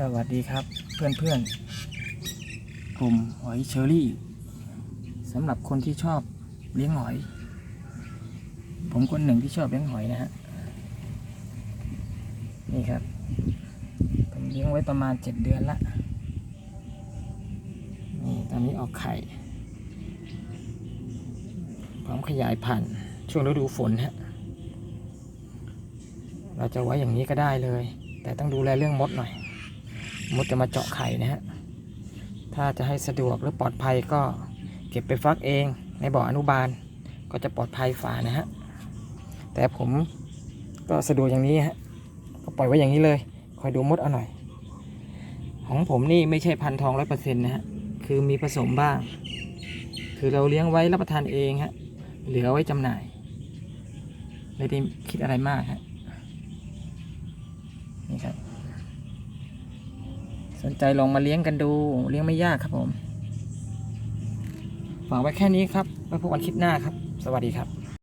สวัสดีครับเพื่อนเพื่อนๆกลุ่มหอยเชอรี่สำหรับคนที่ชอบเลี้ยงหอย ผมคนหนึ่งที่ชอบเลี้ยงหอยนะฮะนี่ครับผมเลี้ยงไว้ประมาณเจ็ดเดือนละนี่ตอนนี้ออกไข่พร้อมขยายพันธุ์ช่วงฤดูฝนฮะเราจะไว้อย่างนี้ก็ได้เลย แต่ต้องดูแลเรื่องมดหน่อย มดจะมาเจาะไข่นะฮะ ถ้าจะให้สะดวกหรือปลอดภัยก็เก็บไปฟักเองในบ่ออนุบาลก็จะปลอดภัยฝ่านะฮะ แต่ผมก็สะดวกอย่างนี้ฮะ ก็ปล่อยไว้อย่างนี้เลย คอยดูมดเอาหน่อย ของผมนี่ไม่ใช่พันธุ์ทองร้อยเปอร์เซ็นต์นะฮะ คือมีผสมบ้าง คือเราเลี้ยงไว้รับประทานเองฮะ เหลือไว้จำหน่าย ไม่ได้คิดอะไรมากฮะ นี่ครับ นใจลองมาเลี้ยงกันดู เลี้ยงไม่ยากครับผมฝากไว้แค่นี้ครับไว้พบกันคลิปหน้าครับ สวัสดีครับ